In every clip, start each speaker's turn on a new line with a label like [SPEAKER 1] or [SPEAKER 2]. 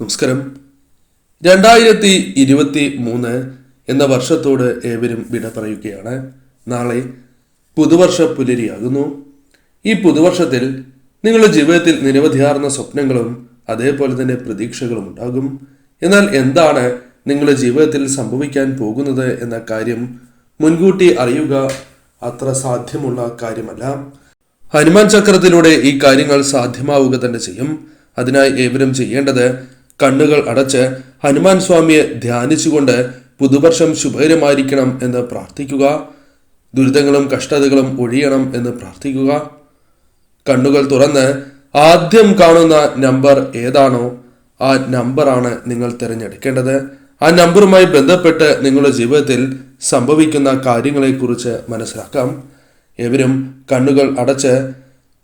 [SPEAKER 1] നമസ്കാരം. രണ്ടായിരത്തി ഇരുപത്തി മൂന്ന് എന്ന വർഷത്തോട് ഏവരും വിട പറയുകയാണ്. നാളെ പുതുവർഷ പുലരിയാകുന്നു. ഈ പുതുവർഷത്തിൽ നിങ്ങളുടെ ജീവിതത്തിൽ നിരവധിയാർന്ന സ്വപ്നങ്ങളും അതേപോലെ തന്നെ പ്രതീക്ഷകളും ഉണ്ടാകും. എന്നാൽ എന്താണ് നിങ്ങളുടെ ജീവിതത്തിൽ സംഭവിക്കാൻ പോകുന്നത് എന്ന കാര്യം മുൻകൂട്ടി അറിയുക അത്ര സാധ്യമുള്ള കാര്യമല്ല. ഹനുമാൻ ചക്രത്തിലൂടെ ഈ കാര്യങ്ങൾ സാധ്യമാവുക തന്നെ ചെയ്യും. അതിനായി ഏവരും ചെയ്യേണ്ടത് കണ്ണുകൾ അടച്ച് ഹനുമാൻ സ്വാമിയെ ധ്യാനിച്ചുകൊണ്ട് പുതുവർഷം ശുഭകരമായിരിക്കണം എന്ന് പ്രാർത്ഥിക്കുക. ദുരിതങ്ങളും കഷ്ടതകളും ഒഴിയണം എന്ന് പ്രാർത്ഥിക്കുക. കണ്ണുകൾ തുറന്ന് ആദ്യം കാണുന്ന നമ്പർ ഏതാണോ ആ നമ്പറാണ് നിങ്ങൾ തിരഞ്ഞെടുക്കേണ്ടത്. ആ നമ്പറുമായി ബന്ധപ്പെട്ട് നിങ്ങളുടെ ജീവിതത്തിൽ സംഭവിക്കുന്ന കാര്യങ്ങളെക്കുറിച്ച് മനസ്സിലാക്കാം. എവരും കണ്ണുകൾ അടച്ച്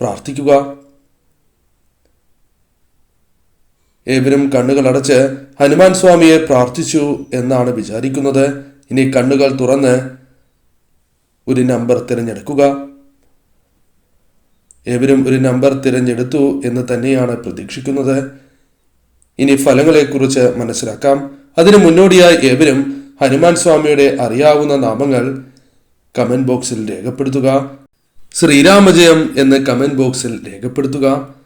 [SPEAKER 1] പ്രാർത്ഥിക്കുക. ഏവരും കണ്ണുകൾ അടച്ച് ഹനുമാൻ സ്വാമിയെ പ്രാർത്ഥിച്ചു എന്നാണ് വിചാരിക്കുന്നത്. ഇനി കണ്ണുകൾ തുറന്ന് ഒരു നമ്പർ തിരഞ്ഞെടുക്കുക. ഏവരും ഒരു നമ്പർ തിരഞ്ഞെടുത്തു എന്ന് തന്നെയാണ് പ്രതീക്ഷിക്കുന്നത്. ഇനി ഫലങ്ങളെക്കുറിച്ച് മനസ്സിലാക്കാം. അതിനു മുന്നോടിയായി ഏവരും ഹനുമാൻ സ്വാമിയുടെ അറിയാവുന്ന നാമങ്ങൾ കമന്റ് ബോക്സിൽ രേഖപ്പെടുത്തുക. ശ്രീരാമജയം എന്ന് കമന്റ് ബോക്സിൽ രേഖപ്പെടുത്തുക.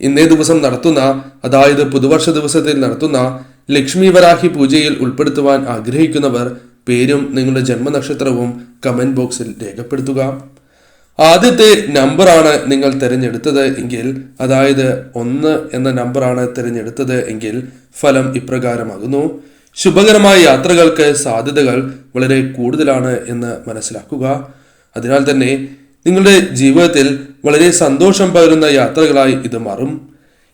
[SPEAKER 1] ഇന്നേ ദിവസം നടത്തുന്ന അതായത് പുതുവർഷ ദിവസത്തിൽ നടത്തുന്ന ലക്ഷ്മി വരാഹി പൂജയിൽ ഉൾപ്പെടുത്തുവാൻ ആഗ്രഹിക്കുന്നവർ പേരും നിങ്ങളുടെ ജന്മനക്ഷത്രവും കമന്റ് ബോക്സിൽ രേഖപ്പെടുത്തുക. ആദ്യത്തെ നമ്പറാണ് നിങ്ങൾ തിരഞ്ഞെടുത്തത് എങ്കിൽ അതായത് ഒന്ന് എന്ന നമ്പറാണ് തിരഞ്ഞെടുത്തത് എങ്കിൽ ഫലം ഇപ്രകാരമാകുന്നു. ശുഭകരമായ യാത്രകൾക്ക് സാധ്യതകൾ വളരെ കൂടുതലാണ് എന്ന് മനസ്സിലാക്കുക. അതിനാൽ തന്നെ നിങ്ങളുടെ ജീവിതത്തിൽ വളരെ സന്തോഷം പകരുന്ന യാത്രകളായി ഇത് മാറും.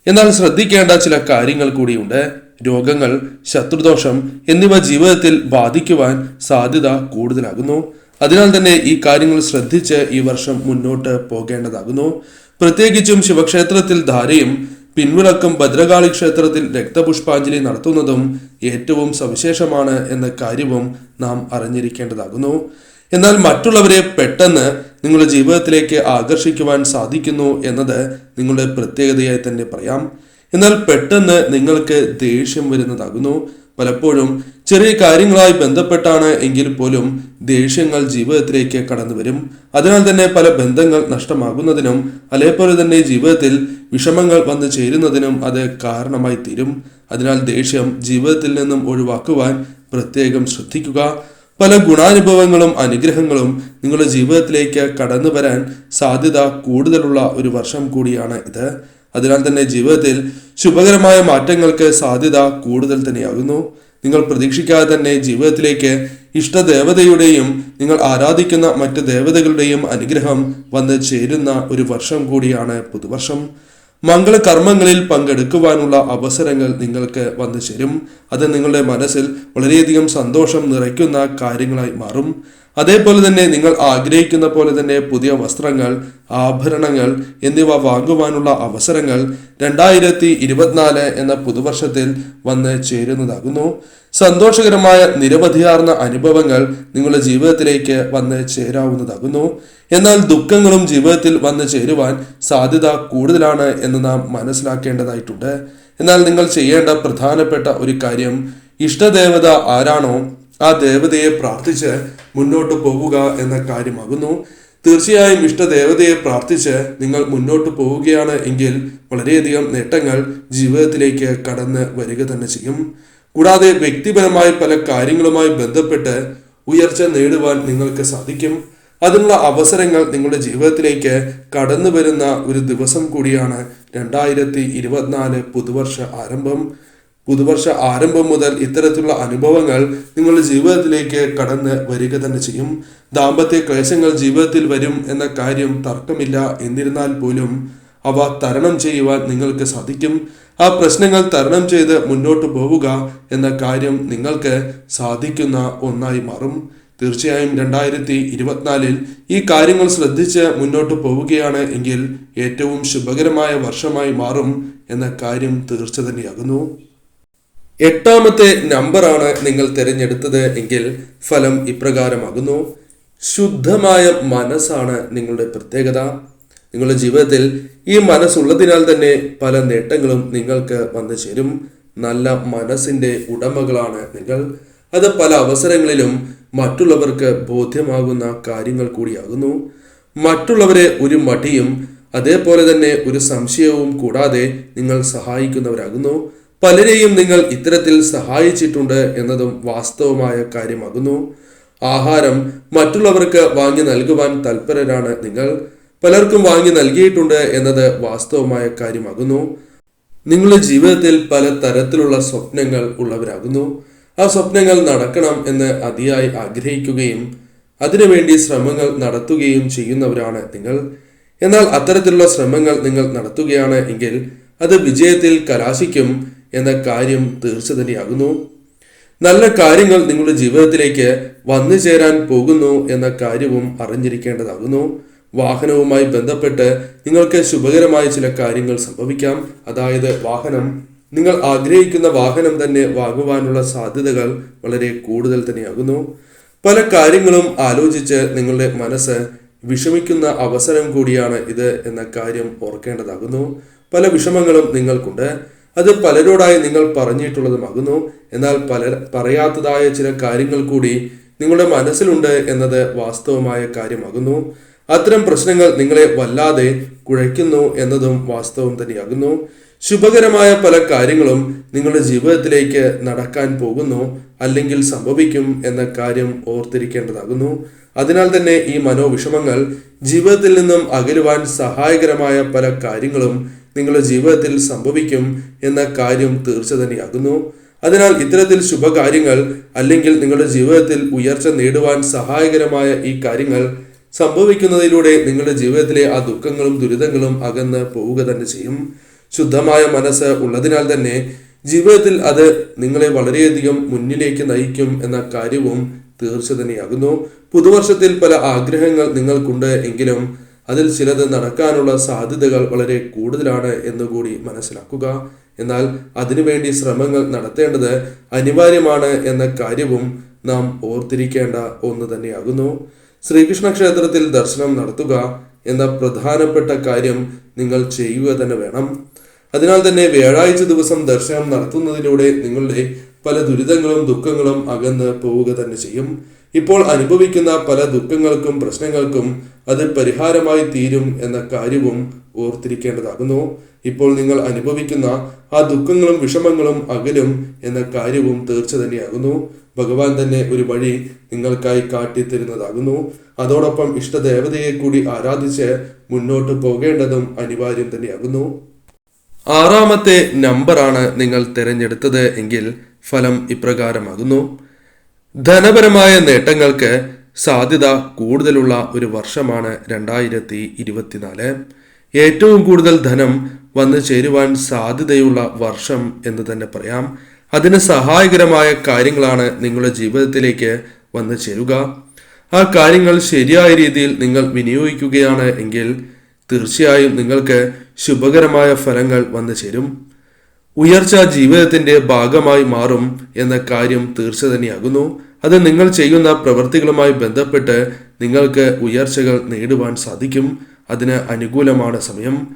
[SPEAKER 1] എന്നാൽ ശ്രദ്ധിക്കേണ്ട ചില കാര്യങ്ങൾ കൂടിയുണ്ട്. രോഗങ്ങൾ ശത്രുദോഷം എന്നിവ ജീവിതത്തിൽ ബാധിക്കുവാൻ സാധ്യത കൂടുതലാകുന്നു. അതിനാൽ തന്നെ ഈ കാര്യങ്ങൾ ശ്രദ്ധിച്ച് ഈ വർഷം മുന്നോട്ട് പോകേണ്ടതാകുന്നു. പ്രത്യേകിച്ചും ശിവക്ഷേത്രത്തിൽ ധാരയും പിൻവിളക്കും ഭദ്രകാളി ക്ഷേത്രത്തിൽ രക്തപുഷ്പാഞ്ജലി നടത്തുന്നതും ഏറ്റവും സവിശേഷമാണ് എന്ന കാര്യവും നാം അറിഞ്ഞിരിക്കേണ്ടതാകുന്നു. എന്നാൽ മറ്റുള്ളവരെ പെട്ടെന്ന് നിങ്ങളുടെ ജീവിതത്തിലേക്ക് ആകർഷിക്കുവാൻ സാധിക്കുന്നു എന്നത് നിങ്ങളുടെ പ്രത്യേകതയായി തന്നെ പറയാം. എന്നാൽ പെട്ടെന്ന് നിങ്ങൾക്ക് ദേഷ്യം വരുന്നതാകുന്നു. പലപ്പോഴും ചെറിയ കാര്യങ്ങളായി ബന്ധപ്പെട്ടാണ് എങ്കിൽ പോലും ദേഷ്യങ്ങൾ ജീവിതത്തിലേക്ക് കടന്നു വരും. അതിനാൽ തന്നെ പല ബന്ധങ്ങൾ നഷ്ടമാകുന്നതിനും അതേപോലെ തന്നെ ജീവിതത്തിൽ വിഷമങ്ങൾ വന്നു ചേരുന്നതിനും അത് കാരണമായി തീരും. അതിനാൽ ദേഷ്യം ജീവിതത്തിൽ നിന്നും ഒഴിവാക്കുവാൻ പ്രത്യേകം ശ്രദ്ധിക്കുക. പല ഗുണാനുഭവങ്ങളും അനുഗ്രഹങ്ങളും നിങ്ങളുടെ ജീവിതത്തിലേക്ക് കടന്നു വരാൻ സാധ്യത കൂടുതലുള്ള ഒരു വർഷം കൂടിയാണ് ഇത്. അതിനാൽ തന്നെ ജീവിതത്തിൽ ശുഭകരമായ മാറ്റങ്ങൾക്ക് സാധ്യത കൂടുതൽ തന്നെയാകുന്നു. നിങ്ങൾ പ്രതീക്ഷിക്കാതെ തന്നെ ജീവിതത്തിലേക്ക് ഇഷ്ടദേവതയുടെയും നിങ്ങൾ ആരാധിക്കുന്ന മറ്റ് ദേവതകളുടെയും അനുഗ്രഹം വന്ന് ചേരുന്ന ഒരു വർഷം കൂടിയാണ് പുതുവർഷം. മംഗളകർമ്മങ്ങളിൽ പങ്കെടുക്കുവാനുള്ള അവസരങ്ങൾ നിങ്ങൾക്ക് വന്നു ചേരും. അത് നിങ്ങളുടെ മനസ്സിൽ വളരെയധികം സന്തോഷം നിറയ്ക്കുന്ന കാര്യങ്ങളായി മാറും. അതേപോലെ തന്നെ നിങ്ങൾ ആഗ്രഹിക്കുന്ന പോലെ തന്നെ പുതിയ വസ്ത്രങ്ങൾ ആഭരണങ്ങൾ എന്നിവ വാങ്ങുവാനുള്ള അവസരങ്ങൾ രണ്ടായിരത്തി ഇരുപത്തിനാല് എന്ന പുതുവർഷത്തിൽ വന്ന് ചേരുന്നതാകുന്നു. സന്തോഷകരമായ നിരവധിയാർന്ന അനുഭവങ്ങൾ നിങ്ങളുടെ ജീവിതത്തിലേക്ക് വന്ന് ചേരാവുന്നതാകുന്നു. എന്നാൽ ദുഃഖങ്ങളും ജീവിതത്തിൽ വന്ന് ചേരുവാൻ സാധ്യത കൂടുതലാണ് എന്ന് നാം മനസ്സിലാക്കേണ്ടതായിട്ടുണ്ട്. എന്നാൽ നിങ്ങൾ ചെയ്യേണ്ട പ്രധാനപ്പെട്ട ഒരു കാര്യം ഇഷ്ടദേവത ആരാണോ ആ ദേവതയെ പ്രാർത്ഥിച്ച് മുന്നോട്ട് പോവുക എന്ന കാര്യമാകുന്നു. തീർച്ചയായും ഇഷ്ടദേവതയെ പ്രാർത്ഥിച്ച് നിങ്ങൾ മുന്നോട്ട് പോവുകയാണ് എങ്കിൽ വളരെയധികം നേട്ടങ്ങൾ ജീവിതത്തിലേക്ക് കടന്ന് വരിക തന്നെ ചെയ്യും. കൂടാതെ വ്യക്തിപരമായ പല കാര്യങ്ങളുമായി ബന്ധപ്പെട്ട് ഉയർച്ച നേടുവാൻ നിങ്ങൾക്ക് സാധിക്കും. അതിനുള്ള അവസരങ്ങൾ നിങ്ങളുടെ ജീവിതത്തിലേക്ക് കടന്നു വരുന്ന ഒരു ദിവസം കൂടിയാണ് രണ്ടായിരത്തി ഇരുപത്തിനാല് പുതുവർഷ ആരംഭം. പുതുവർഷ ആരംഭം മുതൽ ഇത്തരത്തിലുള്ള അനുഭവങ്ങൾ നിങ്ങളുടെ ജീവിതത്തിലേക്ക് കടന്ന് വരിക തന്നെ ചെയ്യും. ദാമ്പത്യ ക്ലേശങ്ങൾ ജീവിതത്തിൽ വരും എന്ന കാര്യം തർക്കമില്ല എന്നിരുന്നാൽ പോലും അവ തരണം ചെയ്യുവാൻ നിങ്ങൾക്ക് സാധിക്കും. ആ പ്രശ്നങ്ങൾ തരണം ചെയ്ത് മുന്നോട്ട് പോവുക എന്ന കാര്യം നിങ്ങൾക്ക് സാധിക്കുന്ന ഒന്നായി മാറും. തീർച്ചയായും രണ്ടായിരത്തി ഇരുപത്തിനാലിൽ ഈ കാര്യങ്ങൾ ശ്രദ്ധിച്ച് മുന്നോട്ട് പോവുകയാണ് എങ്കിൽ ഏറ്റവും ശുഭകരമായ വർഷമായി മാറും എന്ന കാര്യം തീർച്ച തന്നെയാകുന്നു. എട്ടാമത്തെ നമ്പറാണ് നിങ്ങൾ തിരഞ്ഞെടുത്തത് എങ്കിൽ ഫലം ഇപ്രകാരമാകുന്നു. ശുദ്ധമായ മനസ്സാണ് നിങ്ങളുടെ പ്രത്യേകത. നിങ്ങളുടെ ജീവിതത്തിൽ ഈ മനസ്സുള്ളതിനാൽ തന്നെ പല നേട്ടങ്ങളും നിങ്ങൾക്ക് വന്നു ചേരും. നല്ല മനസ്സിന്റെ ഉടമകളാണ് നിങ്ങൾ. അത് പല അവസരങ്ങളിലും മറ്റുള്ളവർക്ക് ബോധ്യമാകുന്ന കാര്യങ്ങൾ കൂടിയാകുന്നു. മറ്റുള്ളവരെ ഒരു മടിയും അതേപോലെ തന്നെ ഒരു സംശയവും കൂടാതെ നിങ്ങൾ സഹായിക്കുന്നവരാകുന്നു. പലരെയും നിങ്ങൾ ഇത്തരത്തിൽ സഹായിച്ചിട്ടുണ്ട് എന്നതും വാസ്തവമായ കാര്യമാകുന്നു. ആഹാരം മറ്റുള്ളവർക്ക് വാങ്ങി നൽകുവാൻ തൽപരരാണ് നിങ്ങൾ. പലർക്കും വാങ്ങി നൽകിയിട്ടുണ്ട് എന്നത് വാസ്തവമായ കാര്യമാകുന്നു. നിങ്ങളുടെ ജീവിതത്തിൽ പല തരത്തിലുള്ള സ്വപ്നങ്ങൾ ഉള്ളവരാകുന്നു. ആ സ്വപ്നങ്ങൾ നടക്കണം എന്ന് അതിയായി ആഗ്രഹിക്കുകയും അതിനുവേണ്ടി ശ്രമങ്ങൾ നടത്തുകയും ചെയ്യുന്നവരാണ് നിങ്ങൾ. എന്നാൽ അത്തരത്തിലുള്ള ശ്രമങ്ങൾ നിങ്ങൾ നടത്തുകയാണ് എങ്കിൽ അത് വിജയത്തിൽ കലാശിക്കും എന്ന കാര്യം തീർച്ച തന്നെയാകുന്നു. നല്ല കാര്യങ്ങൾ നിങ്ങളുടെ ജീവിതത്തിലേക്ക് വന്നു ചേരാൻ പോകുന്നു എന്ന കാര്യവും അറിഞ്ഞിരിക്കേണ്ടതാകുന്നു. വാഹനവുമായി ബന്ധപ്പെട്ട് നിങ്ങൾക്ക് ശുഭകരമായ ചില കാര്യങ്ങൾ സംഭവിക്കാം. അതായത് വാഹനം. നിങ്ങൾ ആഗ്രഹിക്കുന്ന വാഹനം തന്നെ വാങ്ങുവാനുള്ള സാധ്യതകൾ വളരെ കൂടുതൽ തന്നെയാകുന്നു. പല കാര്യങ്ങളും ആലോചിച്ച് നിങ്ങളുടെ മനസ്സ് വിഷമിക്കുന്ന അവസരം കൂടിയാണ് ഇത് എന്ന കാര്യം ഓർക്കേണ്ടതാകുന്നു. പല വിഷമങ്ങളും നിങ്ങൾക്കുണ്ട്. അത് പലരോടായി നിങ്ങൾ പറഞ്ഞിട്ടുള്ളതുമാകുന്നു എന്നാൽ പല പറയാത്തതായ ചില കാര്യങ്ങൾ കൂടി നിങ്ങളുടെ മനസ്സിലുണ്ട് എന്നത് വാസ്തവമായ കാര്യമാകുന്നു അത്തരം പ്രശ്നങ്ങൾ നിങ്ങളെ വല്ലാതെ കുഴയ്ക്കുന്നു എന്നതും വാസ്തവം തന്നെയാകുന്നു. ശുഭകരമായ പല കാര്യങ്ങളും നിങ്ങളുടെ ജീവിതത്തിലേക്ക് നടക്കാൻ പോകുന്നു അല്ലെങ്കിൽ സംഭവിക്കും എന്ന കാര്യം ഓർത്തിരിക്കേണ്ടതാകുന്നു. അതിനാൽ തന്നെ ഈ മനോവിഷമങ്ങൾ ജീവിതത്തിൽ നിന്നും അകലുവാൻ സഹായകരമായ പല കാര്യങ്ങളും നിങ്ങളുടെ ജീവിതത്തിൽ സംഭവിക്കും എന്ന കാര്യം തീർച്ച തന്നെയാകുന്നു. അതിനാൽ ഇത്തരത്തിൽ ശുഭകാര്യങ്ങൾ അല്ലെങ്കിൽ നിങ്ങളുടെ ജീവിതത്തിൽ ഉയർച്ച നേടുവാൻ സഹായകരമായ ഈ കാര്യങ്ങൾ സംഭവിക്കുന്നതിലൂടെ നിങ്ങളുടെ ജീവിതത്തിലെ ആ ദുഃഖങ്ങളും ദുരിതങ്ങളും അകന്ന് പോവുക തന്നെ ചെയ്യും. ശുദ്ധമായ മനസ്സ് ഉള്ളതിനാൽ തന്നെ ജീവിതത്തിൽ അത് നിങ്ങളെ വളരെയധികം മുന്നിലേക്ക് നയിക്കും എന്ന കാര്യവും തീർച്ച തന്നെയാകുന്നു. പുതുവർഷത്തിൽ പല ആഗ്രഹങ്ങൾ നിങ്ങൾക്കുണ്ട് എങ്കിലും അതിൽ ചിലത് നടക്കാനുള്ള സാധ്യതകൾ വളരെ കൂടുതലാണ് എന്നുകൂടി മനസ്സിലാക്കുക. എന്നാൽ അതിനുവേണ്ടി ശ്രമങ്ങൾ നടത്തേണ്ടത് അനിവാര്യമാണ് എന്ന കാര്യവും നാം ഓർത്തിരിക്കേണ്ട ഒന്ന് തന്നെയാകുന്നു. ശ്രീകൃഷ്ണ ക്ഷേത്രത്തിൽ ദർശനം നടത്തുക എന്ന പ്രധാനപ്പെട്ട കാര്യം നിങ്ങൾ ചെയ്യുക തന്നെ വേണം. അതിനാൽ തന്നെ വ്യാഴാഴ്ച ദിവസം ദർശനം നടത്തുന്നതിലൂടെ നിങ്ങളുടെ പല ദുരിതങ്ങളും ദുഃഖങ്ങളും അകന്ന് പോവുക തന്നെ ചെയ്യും. ഇപ്പോൾ അനുഭവിക്കുന്ന പല ദുഃഖങ്ങൾക്കും പ്രശ്നങ്ങൾക്കും അത് പരിഹാരമായി തീരും എന്ന കാര്യവും ഓർത്തിരിക്കേണ്ടതാകുന്നു. ഇപ്പോൾ നിങ്ങൾ അനുഭവിക്കുന്ന ആ ദുഃഖങ്ങളും വിഷമങ്ങളും അകലും എന്ന കാര്യവും തീർച്ച തന്നെയാകുന്നു. ഭഗവാൻ തന്നെ ഒരു വഴി നിങ്ങൾക്കായി കാട്ടിത്തരുന്നതാകുന്നു. അതോടൊപ്പം ഇഷ്ടദേവതയെ കൂടി ആരാധിച്ച് മുന്നോട്ട് പോകേണ്ടതും അനിവാര്യം തന്നെയാകുന്നു. ആറാമത്തെ നമ്പറാണ് നിങ്ങൾ തിരഞ്ഞെടുത്തത് എങ്കിൽ ഫലം ഇപ്രകാരമാകുന്നു. ധനപരമായ നേട്ടങ്ങൾക്ക് സാധ്യത കൂടുതലുള്ള ഒരു വർഷമാണ് രണ്ടായിരത്തി ഇരുപത്തിനാല് ഏറ്റവും കൂടുതൽ ധനം വന്നു ചേരുവാൻ സാധ്യതയുള്ള വർഷം എന്ന് തന്നെ പറയാം. അതിന് സഹായകരമായ കാര്യങ്ങളാണ് നിങ്ങളുടെ ജീവിതത്തിലേക്ക് വന്നു ചേരുക. ആ കാര്യങ്ങൾ ശരിയായ രീതിയിൽ നിങ്ങൾ വിനിയോഗിക്കുകയാണ് എങ്കിൽ തീർച്ചയായും നിങ്ങൾക്ക് ശുഭകരമായ ഫലങ്ങൾ വന്നു ചേരും. ഉയർച്ച ജീവിതത്തിന്റെ ഭാഗമായി മാറും എന്ന കാര്യം തീർച്ച തന്നെയാകുന്നു. അത് നിങ്ങൾ ചെയ്യുന്ന പ്രവൃത്തികളുമായി ബന്ധപ്പെട്ട് നിങ്ങൾക്ക് ഉയർച്ചകൾ നേടുവാൻ സാധിക്കും. അതിന് അനുകൂലമാണ് സമയം.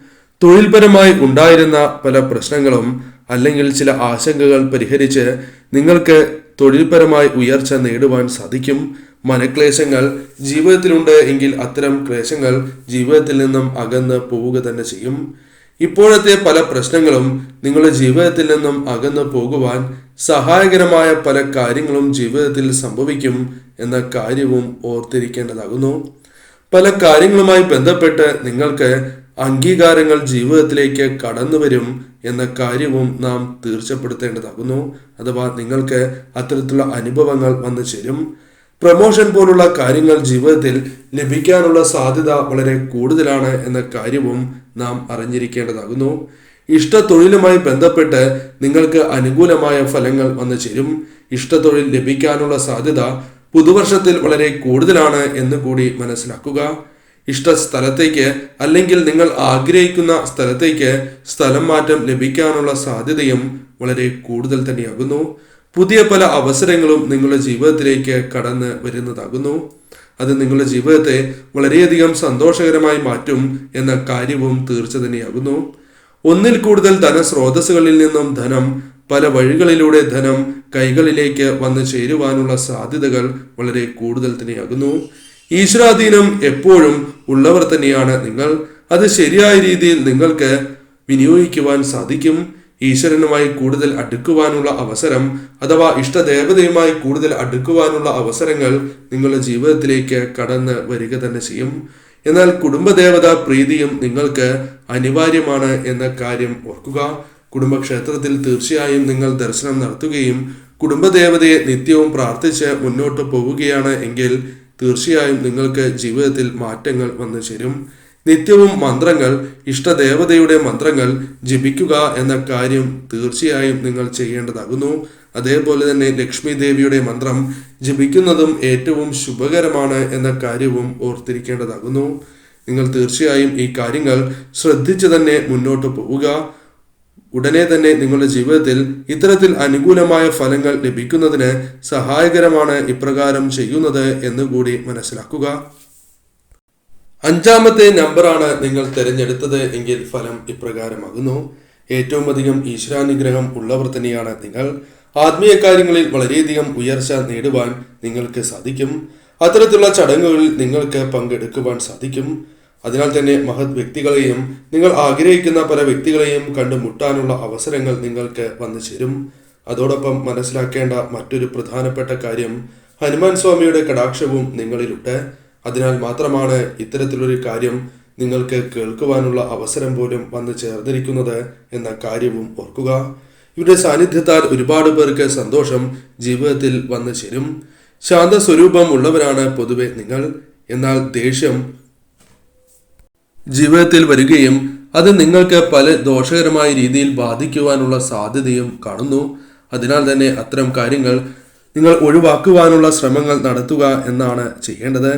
[SPEAKER 1] തൊഴിൽപരമായി ഉണ്ടായിരുന്ന പല പ്രശ്നങ്ങളും അല്ലെങ്കിൽ ചില ആശങ്കകൾ പരിഹരിച്ച് നിങ്ങൾക്ക് തൊഴിൽപരമായി ഉയർച്ച നേടുവാൻ സാധിക്കും. മനക്ലേശങ്ങൾ ജീവിതത്തിലുണ്ട് എങ്കിൽ അത്തരം ക്ലേശങ്ങൾ ജീവിതത്തിൽ നിന്നും അകന്ന് പോവുക തന്നെ ചെയ്യും. ഇപ്പോഴത്തെ പല പ്രശ്നങ്ങളും നിങ്ങളുടെ ജീവിതത്തിൽ നിന്നും അകന്നു പോകുവാൻ സഹായകരമായ പല കാര്യങ്ങളും ജീവിതത്തിൽ സംഭവിക്കും എന്ന കാര്യവും ഓർത്തിരിക്കേണ്ടതാകുന്നു. പല കാര്യങ്ങളുമായി ബന്ധപ്പെട്ട് നിങ്ങൾക്ക് അംഗീകാരങ്ങൾ ജീവിതത്തിലേക്ക് കടന്നു വരും എന്ന കാര്യവും നാം തീർച്ചപ്പെടുത്തേണ്ടതാകുന്നു. അഥവാ നിങ്ങൾക്ക് അത്തരത്തിലുള്ള അനുഭവങ്ങൾ വന്നു ചേരും. പ്രമോഷൻ പോലുള്ള കാര്യങ്ങൾ ജീവിതത്തിൽ ലഭിക്കാനുള്ള സാധ്യത വളരെ കൂടുതലാണ് എന്ന കാര്യവും നാം അറിഞ്ഞിരിക്കേണ്ടതാകുന്നു. ഇഷ്ടത്തൊഴിലുമായി ബന്ധപ്പെട്ട് നിങ്ങൾക്ക് അനുകൂലമായ ഫലങ്ങൾ വന്നു ചേരും. ഇഷ്ടത്തൊഴിൽ ലഭിക്കാനുള്ള സാധ്യത പുതുവർഷത്തിൽ വളരെ കൂടുതലാണ് എന്ന് കൂടി മനസ്സിലാക്കുക. ഇഷ്ട സ്ഥലത്തേക്ക് അല്ലെങ്കിൽ നിങ്ങൾ ആഗ്രഹിക്കുന്ന സ്ഥലത്തേക്ക് സ്ഥലം മാറ്റം ലഭിക്കാനുള്ള സാധ്യതയും വളരെ കൂടുതൽ തന്നെയാകുന്നു. പുതിയ പല അവസരങ്ങളും നിങ്ങളുടെ ജീവിതത്തിലേക്ക് കടന്ന് വരുന്നതാകുന്നു. അത് നിങ്ങളുടെ ജീവിതത്തെ വളരെയധികം സന്തോഷകരമായി മാറ്റും എന്ന കാര്യവും തീർച്ച തന്നെയാകുന്നു. ഒന്നിൽ കൂടുതൽ ധനസ്രോതസ്സുകളിൽ നിന്നും ധനം പല വഴികളിലൂടെ ധനം കൈകളിലേക്ക് വന്നു ചേരുവാനുള്ള സാധ്യതകൾ വളരെ കൂടുതൽ തന്നെയാകുന്നു. ഈശ്വരാധീനം എപ്പോഴും ഉള്ളവർ തന്നെയാണ് നിങ്ങൾ. അത് ശരിയായ രീതിയിൽ നിങ്ങൾക്ക് വിനിയോഗിക്കുവാൻ സാധിക്കും. ഈശ്വരനുമായി കൂടുതൽ അടുക്കുവാനുള്ള അവസരം അഥവാ ഇഷ്ടദേവതയുമായി കൂടുതൽ അടുക്കുവാനുള്ള അവസരങ്ങൾ നിങ്ങളുടെ ജീവിതത്തിലേക്ക് കടന്ന് വരിക തന്നെ ചെയ്യും. എന്നാൽ കുടുംബദേവത പ്രീതിയും നിങ്ങൾക്ക് അനിവാര്യമാണ് എന്ന കാര്യം ഓർക്കുക. കുടുംബക്ഷേത്രത്തിൽ തീർച്ചയായും നിങ്ങൾ ദർശനം നടത്തുകയും കുടുംബദേവതയെ നിത്യവും പ്രാർത്ഥിച്ച് മുന്നോട്ട് പോവുകയാണ് എങ്കിൽ തീർച്ചയായും നിങ്ങൾക്ക് ജീവിതത്തിൽ മാറ്റങ്ങൾ വന്നു ചേരും. നിത്യവും മന്ത്രങ്ങൾ ഇഷ്ടദേവതയുടെ മന്ത്രങ്ങൾ ജപിക്കുക എന്ന കാര്യം തീർച്ചയായും നിങ്ങൾ ചെയ്യേണ്ടതാകുന്നു. അതേപോലെ തന്നെ ലക്ഷ്മി ദേവിയുടെ മന്ത്രം ജപിക്കുന്നതും ഏറ്റവും ശുഭകരമാണ് എന്ന കാര്യവും ഓർത്തിരിക്കേണ്ടതാകുന്നു. നിങ്ങൾ തീർച്ചയായും ഈ കാര്യങ്ങൾ ശ്രദ്ധിച്ചു തന്നെ മുന്നോട്ട് പോവുക. ഉടനെ തന്നെ നിങ്ങളുടെ ജീവിതത്തിൽ ഇത്തരത്തിൽ അനുകൂലമായ ഫലങ്ങൾ ലഭിക്കുന്നതിന് സഹായകരമാണ് ഇപ്രകാരം ചെയ്യുന്നത് എന്നുകൂടി മനസ്സിലാക്കുക. അഞ്ചാമത്തെ നമ്പറാണ് നിങ്ങൾ തിരഞ്ഞെടുത്തത് എങ്കിൽ ഫലം ഇപ്രകാരമാകുന്നു. ഏറ്റവും അധികം ഈശ്വരാനുഗ്രഹം ഉള്ളവർ തന്നെയാണ് നിങ്ങൾ. ആത്മീയ കാര്യങ്ങളിൽ വളരെയധികം ഉയർച്ച നേടുവാൻ നിങ്ങൾക്ക് സാധിക്കും. അത്തരത്തിലുള്ള ചടങ്ങുകളിൽ നിങ്ങൾക്ക് പങ്കെടുക്കുവാൻ സാധിക്കും. അതിനാൽ തന്നെ മഹത് വ്യക്തികളെയും നിങ്ങൾ ആഗ്രഹിക്കുന്ന പല വ്യക്തികളെയും കണ്ടുമുട്ടാനുള്ള അവസരങ്ങൾ നിങ്ങൾക്ക് വന്നു ചേരും. അതോടൊപ്പം മനസ്സിലാക്കേണ്ട മറ്റൊരു പ്രധാനപ്പെട്ട കാര്യം ഹനുമാൻ സ്വാമിയുടെ കടാക്ഷവും നിങ്ങളിലുണ്ട്. അതിനാൽ മാത്രമാണ് ഇത്തരത്തിലൊരു കാര്യം നിങ്ങൾക്ക് കേൾക്കുവാനുള്ള അവസരം പോലും വന്നു ചേർന്നിരിക്കുന്നത് എന്ന കാര്യവും ഓർക്കുക. ഇവരുടെ സാന്നിധ്യത്താൽ ഒരുപാട് പേർക്ക് സന്തോഷം ജീവിതത്തിൽ വന്നു ചേരും. ശാന്ത സ്വരൂപം ഉള്ളവരാണ് പൊതുവെ നിങ്ങൾ. എന്നാൽ ദേഷ്യം ജീവിതത്തിൽ വരികയും അത് നിങ്ങൾക്ക് പല ദോഷകരമായ രീതിയിൽ ബാധിക്കുവാനുള്ള സാധ്യതയും കാണുന്നു. അതിനാൽ തന്നെ അത്തരം കാര്യങ്ങൾ നിങ്ങൾ ഒഴിവാക്കുവാനുള്ള ശ്രമങ്ങൾ നടത്തുക എന്നാണ് ചെയ്യേണ്ടത്.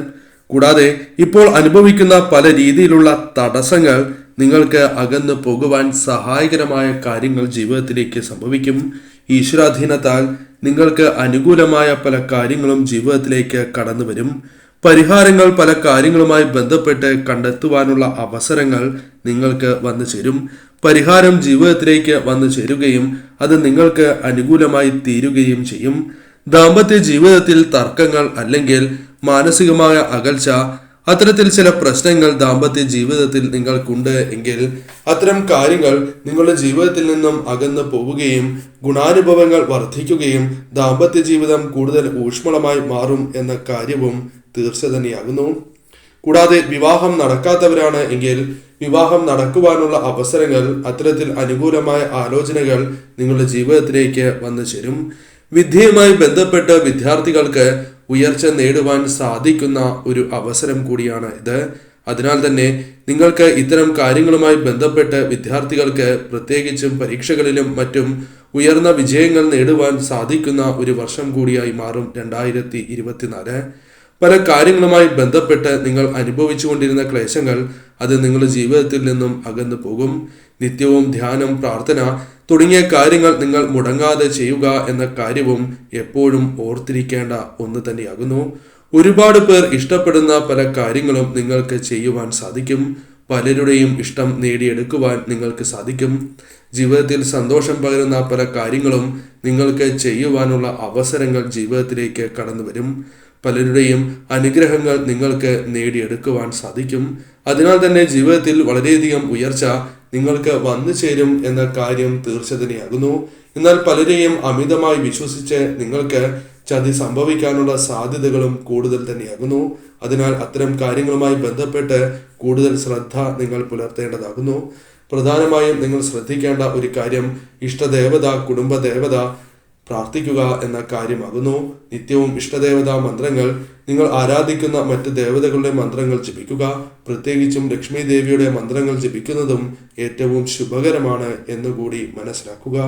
[SPEAKER 1] കൂടാതെ ഇപ്പോൾ അനുഭവിക്കുന്ന പല രീതിയിലുള്ള തടസ്സങ്ങൾ നിങ്ങൾക്ക് അകന്നു പോകുവാൻ സഹായകരമായ കാര്യങ്ങൾ ജീവിതത്തിലേക്ക് സംഭവിക്കും. ഈശ്വരാധീനത്താൽ നിങ്ങൾക്ക് അനുകൂലമായ പല കാര്യങ്ങളും ജീവിതത്തിലേക്ക് കടന്നു വരും. പരിഹാരങ്ങൾ പല കാര്യങ്ങളുമായി ബന്ധപ്പെട്ട് കണ്ടെത്തുവാനുള്ള അവസരങ്ങൾ നിങ്ങൾക്ക് വന്നു ചേരും. പരിഹാരം ജീവിതത്തിലേക്ക് വന്നു ചേരുകയും അത് നിങ്ങൾക്ക് അനുകൂലമായി തീരുകയും ചെയ്യും. ദാമ്പത്യ ജീവിതത്തിൽ തർക്കങ്ങൾ അല്ലെങ്കിൽ മാനസികമായ അകൽച്ച അത്തരത്തിൽ ചില പ്രശ്നങ്ങൾ ദാമ്പത്യ ജീവിതത്തിൽ നിങ്ങൾക്കുണ്ട് എങ്കിൽ അത്തരം കാര്യങ്ങൾ നിങ്ങളുടെ ജീവിതത്തിൽ നിന്നും അകന്നു പോവുകയും ഗുണാനുഭവങ്ങൾ വർദ്ധിക്കുകയും ദാമ്പത്യ ജീവിതം കൂടുതൽ ഊഷ്മളമായി മാറും എന്ന കാര്യവും തീർച്ച തന്നെയാകുന്നു. കൂടാതെ വിവാഹം നടക്കാത്തവരാണ് എങ്കിൽ വിവാഹം നടക്കുവാനുള്ള അവസരങ്ങൾ അത്തരത്തിൽ അനുകൂലമായ ആലോചനകൾ നിങ്ങളുടെ ജീവിതത്തിലേക്ക് വന്നു ചേരും. വിദ്യയുമായി ബന്ധപ്പെട്ട് വിദ്യാർത്ഥികൾക്ക് ഉയർച്ച നേടുവാൻ സാധിക്കുന്ന ഒരു അവസരം കൂടിയാണ് ഇത്. അതിനാൽ തന്നെ നിങ്ങൾക്ക് ഇത്തരം കാര്യങ്ങളുമായി ബന്ധപ്പെട്ട് വിദ്യാർത്ഥികൾക്ക് പ്രത്യേകിച്ചും പരീക്ഷകളിലും മറ്റും ഉയർന്ന വിജയങ്ങൾ നേടുവാൻ സാധിക്കുന്ന ഒരു വർഷം കൂടിയായി മാറും രണ്ടായിരത്തി ഇരുപത്തിനാല് പല കാര്യങ്ങളുമായി ബന്ധപ്പെട്ട് നിങ്ങൾ അനുഭവിച്ചുകൊണ്ടിരുന്ന ക്ലേശങ്ങൾ അത് നിങ്ങളുടെ ജീവിതത്തിൽ നിന്നും അകന്നു പോകും. നിത്യവും ധ്യാനം പ്രാർത്ഥന തുടങ്ങിയ കാര്യങ്ങൾ നിങ്ങൾ മുടങ്ങാതെ ചെയ്യുക എന്ന കാര്യവും എപ്പോഴും ഓർത്തിരിക്കേണ്ട ഒന്ന് തന്നെയാകുന്നു. ഒരുപാട് പേർ ഇഷ്ടപ്പെടുന്ന പല കാര്യങ്ങളും നിങ്ങൾക്ക് ചെയ്യുവാൻ സാധിക്കും. പലരുടെയും ഇഷ്ടം നേടിയെടുക്കുവാൻ നിങ്ങൾക്ക് സാധിക്കും. ജീവിതത്തിൽ സന്തോഷം പകരുന്ന പല കാര്യങ്ങളും നിങ്ങൾക്ക് ചെയ്യുവാനുള്ള അവസരങ്ങൾ ജീവിതത്തിലേക്ക് കടന്നു വരും. പലരുടെയും അനുഗ്രഹങ്ങൾ നിങ്ങൾക്ക് നേടിയെടുക്കുവാൻ സാധിക്കും. അതിനാൽ തന്നെ ജീവിതത്തിൽ വളരെയധികം ഉയർച്ച നിങ്ങൾക്ക് വന്നു ചേരും എന്ന കാര്യം തീർച്ച തന്നെയാകുന്നു. എന്നാൽ പലരെയും അമിതമായി വിശ്വസിച്ച് നിങ്ങൾക്ക് ചതി സംഭവിക്കാനുള്ള സാധ്യതകളും കൂടുതൽ തന്നെയാകുന്നു. അതിനാൽ അത്തരം കാര്യങ്ങളുമായി ബന്ധപ്പെട്ട് കൂടുതൽ ശ്രദ്ധ നിങ്ങൾ പുലർത്തേണ്ടതാകുന്നു. പ്രധാനമായും നിങ്ങൾ ശ്രദ്ധിക്കേണ്ട ഒരു കാര്യം ഇഷ്ടദേവത കുടുംബദേവത പ്രാർത്ഥിക്കുക എന്ന കാര്യമാകുന്നു. നിത്യവും ഇഷ്ടദേവതാ മന്ത്രങ്ങൾ നിങ്ങൾ ആരാധിക്കുന്ന മറ്റ് ദേവതകളുടെ മന്ത്രങ്ങൾ ജപിക്കുക. പ്രത്യേകിച്ചും ലക്ഷ്മി ദേവിയുടെ മന്ത്രങ്ങൾ ജപിക്കുന്നതും ഏറ്റവും ശുഭകരമാണ് എന്നുകൂടി മനസ്സിലാക്കുക.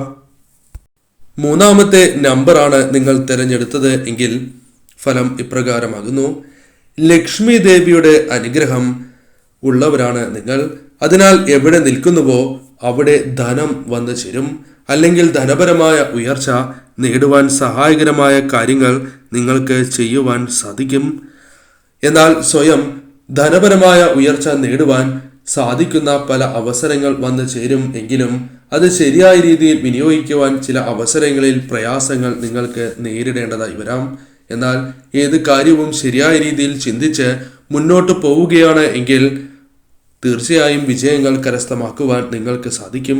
[SPEAKER 1] മൂന്നാമത്തെ നമ്പറാണ് നിങ്ങൾ തിരഞ്ഞെടുത്തത് എങ്കിൽ ഫലം ഇപ്രകാരമാകുന്നു. ലക്ഷ്മി ദേവിയുടെ അനുഗ്രഹം ഉള്ളവരാണ് നിങ്ങൾ. അതിനാൽ എവിടെ നിൽക്കുന്നുവോ അവിടെ ധനം വന്നു ചേരും. അല്ലെങ്കിൽ ധനപരമായ ഉയർച്ച നേടുവാൻ സഹായകരമായ കാര്യങ്ങൾ നിങ്ങൾക്ക് ചെയ്യുവാൻ സാധിക്കും. എന്നാൽ സ്വയം ധനപരമായ ഉയർച്ച നേടുവാൻ സാധിക്കുന്ന പല അവസരങ്ങൾ വന്നു ചേരും എങ്കിലും അത് ശരിയായ രീതിയിൽ വിനിയോഗിക്കുവാൻ ചില അവസരങ്ങളിൽ പ്രയാസങ്ങൾ നിങ്ങൾക്ക് നേരിടേണ്ടതായി വരാം. എന്നാൽ ഏത് കാര്യവും ശരിയായ രീതിയിൽ ചിന്തിച്ച് മുന്നോട്ട് പോവുകയാണ് എങ്കിൽ തീർച്ചയായും വിജയങ്ങൾ കരസ്ഥമാക്കുവാൻ നിങ്ങൾക്ക് സാധിക്കും.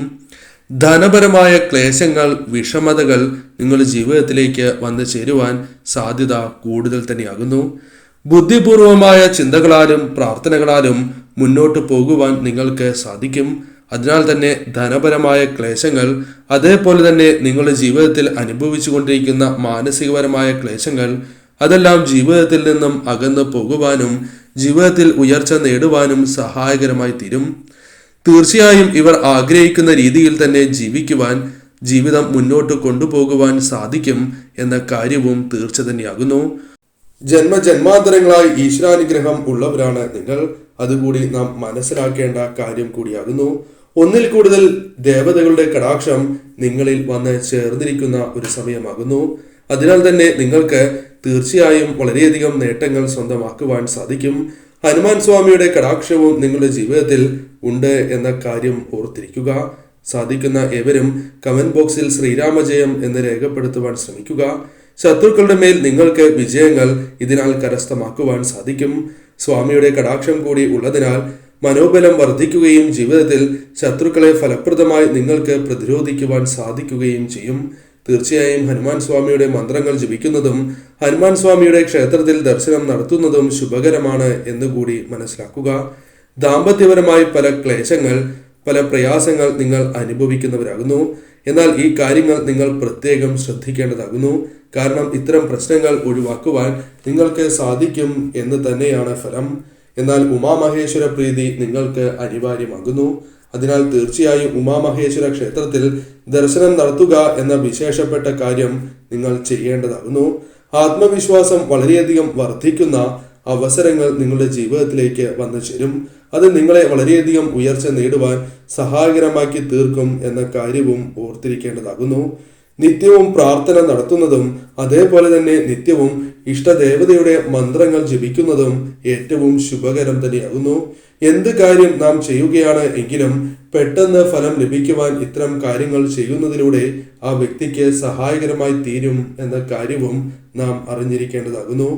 [SPEAKER 1] ധനപരമായ ക്ലേശങ്ങൾ വിഷമതകൾ നിങ്ങളുടെ ജീവിതത്തിലേക്ക് വന്നു ചേരുവാൻ സാധ്യത കൂടുതൽ തന്നെയാകുന്നു. ബുദ്ധിപൂർവമായ ചിന്തകളാലും പ്രാർത്ഥനകളാലും മുന്നോട്ട് പോകുവാൻ നിങ്ങൾക്ക് സാധിക്കും. അതിനാൽ തന്നെ ധനപരമായ ക്ലേശങ്ങൾ അതേപോലെ തന്നെ നിങ്ങളുടെ ജീവിതത്തിൽ അനുഭവിച്ചുകൊണ്ടിരിക്കുന്ന മാനസികപരമായ ക്ലേശങ്ങൾ അതെല്ലാം ജീവിതത്തിൽ നിന്നും അകന്നു പോകുവാനും ജീവിതത്തിൽ ഉയർച്ച നേടുവാനും സഹായകരമായി തീരും. തീർച്ചയായും ഇവർ ആഗ്രഹിക്കുന്ന രീതിയിൽ തന്നെ ജീവിക്കുവാൻ ജീവിതം മുന്നോട്ട് കൊണ്ടുപോകുവാൻ സാധിക്കും എന്ന കാര്യവും തീർച്ച തന്നെയാകുന്നു. ജന്മജന്മാന്തരങ്ങളായി ഈശ്വരാനുഗ്രഹം ഉള്ളവരാണ് നിങ്ങൾ. അതുകൂടി നാം മനസ്സിലാക്കേണ്ട കാര്യം കൂടിയാകുന്നു. ഒന്നിൽ കൂടുതൽ ദേവതകളുടെ കടാക്ഷം നിങ്ങളിൽ വന്ന് ചേർന്നിരിക്കുന്ന ഒരു സമയമാകുന്നു. അതിനാൽ തന്നെ നിങ്ങൾക്ക് തീർച്ചയായും വളരെയധികം നേട്ടങ്ങൾ സ്വന്തമാക്കുവാൻ സാധിക്കും. ഹനുമാൻ സ്വാമിയുടെ കടാക്ഷവും നിങ്ങളുടെ ജീവിതത്തിൽ ഉണ്ട് എന്ന കാര്യം ഓർത്തിരിക്കുക. സാധിക്കുന്ന ഏവരും കമന്റ് ബോക്സിൽ ശ്രീരാമജയം എന്ന് രേഖപ്പെടുത്തുവാൻ ശ്രമിക്കുക. ശത്രുക്കളുടെ മേൽ നിങ്ങൾക്ക് വിജയങ്ങൾ ഇതിനാൽ കരസ്ഥമാക്കുവാൻ സാധിക്കും. സ്വാമിയുടെ കടാക്ഷം കൂടി ഉള്ളതിനാൽ മനോബലം വർദ്ധിക്കുകയും ജീവിതത്തിൽ ശത്രുക്കളെ ഫലപ്രദമായി നിങ്ങൾക്ക് പ്രതിരോധിക്കുവാൻ സാധിക്കുകയും ചെയ്യും. തീർച്ചയായും ഹനുമാൻ സ്വാമിയുടെ മന്ത്രങ്ങൾ ജപിക്കുന്നതും ഹനുമാൻ സ്വാമിയുടെ ക്ഷേത്രത്തിൽ ദർശനം നടത്തുന്നതും ശുഭകരമാണ് എന്നുകൂടി മനസ്സിലാക്കുക. ദാമ്പത്യപരമായി പല ക്ലേശങ്ങൾ പല പ്രയാസങ്ങൾ നിങ്ങൾ അനുഭവിക്കുന്നവരാകുന്നു. എന്നാൽ ഈ കാര്യങ്ങൾ നിങ്ങൾ പ്രത്യേകം ശ്രദ്ധിക്കേണ്ടതാകുന്നു. കാരണം ഇത്തരം പ്രശ്നങ്ങൾ ഒഴിവാക്കുവാൻ നിങ്ങൾക്ക് സാധിക്കും എന്ന് തന്നെയാണ് ഫലം. എന്നാൽ ഉമാമഹേശ്വര പ്രീതി നിങ്ങൾക്ക് അനിവാര്യമാകുന്നു. അതിനാൽ തീർച്ചയായും ഉമാമഹേശ്വര ക്ഷേത്രത്തിൽ ദർശനം നടത്തുക എന്ന വിശേഷപ്പെട്ട കാര്യം നിങ്ങൾ ചെയ്യേണ്ടതാകുന്നു. ആത്മവിശ്വാസം വളരെയധികം വർദ്ധിക്കുന്ന അവസരങ്ങൾ നിങ്ങളുടെ ജീവിതത്തിലേക്ക് വന്നു ചേരും. അത് നിങ്ങളെ വളരെയധികം ഉയർച്ച നേടുവാൻ സഹായകരമാക്കി തീർക്കും എന്ന കാര്യവും ഓർത്തിരിക്കേണ്ടതാകുന്നു. നിത്യവും പ്രാർത്ഥന നടത്തുന്നതും അതേപോലെ തന്നെ നിത്യവും ഇഷ്ടദേവതയുടെ മന്ത്രങ്ങൾ ജപിക്കുന്നതും ഏറ്റവും ശുഭകരം തന്നെയാകുന്നു. എന്ത് കാര്യം നാം ചെയ്യുകയാണ് എങ്കിലും പെട്ടെന്ന് ഫലം ലഭിക്കുവാൻ ഇത്തരം കാര്യങ്ങൾ ചെയ്യുന്നതിലൂടെ ആ വ്യക്തിക്ക് സഹായകരമായി തീരും എന്ന കാര്യവും നാം അറിഞ്ഞിരിക്കേണ്ടതാകുന്നു.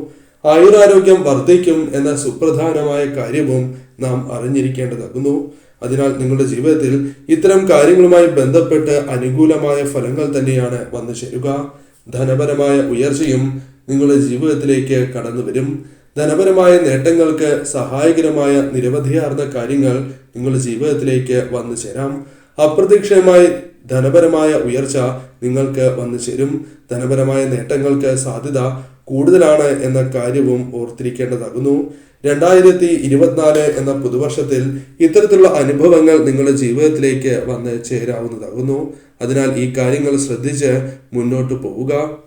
[SPEAKER 1] ആയുരാരോഗ്യം വർദ്ധിക്കും എന്ന സുപ്രധാനമായ കാര്യവും നാം അറിഞ്ഞിരിക്കേണ്ടതാകുന്നു. അതിനാൽ നിങ്ങളുടെ ജീവിതത്തിൽ ഇത്തരം കാര്യങ്ങളുമായി ബന്ധപ്പെട്ട് അനുകൂലമായ ഫലങ്ങൾ തന്നെയാണ് വന്നു ചേരുക. ധനപരമായ ഉയർച്ചയും നിങ്ങളുടെ ജീവിതത്തിലേക്ക് കടന്നു വരും. ധനപരമായ നേട്ടങ്ങൾക്ക് സഹായകരമായ നിരവധിയാർന്ന കാര്യങ്ങൾ നിങ്ങളുടെ ജീവിതത്തിലേക്ക് വന്നു ചേരാം. അപ്രതീക്ഷിതമായി ധനപരമായ ഉയർച്ച നിങ്ങൾക്ക് വന്നു ചേരും. ധനപരമായ നേട്ടങ്ങൾക്ക് സാധ്യത കൂടുതലാണ് എന്ന കാര്യവും ഓർത്തിരിക്കേണ്ടതാകുന്നു. രണ്ടായിരത്തി ഇരുപത്തിനാല് എന്ന പുതുവർഷത്തിൽ ഇത്തരത്തിലുള്ള അനുഭവങ്ങൾ നിങ്ങളുടെ ജീവിതത്തിലേക്ക് വന്ന് ചേരാവുന്നതാകുന്നു. അതിനാൽ ഈ കാര്യങ്ങൾ ശ്രദ്ധിച്ച് മുന്നോട്ട് പോവുക.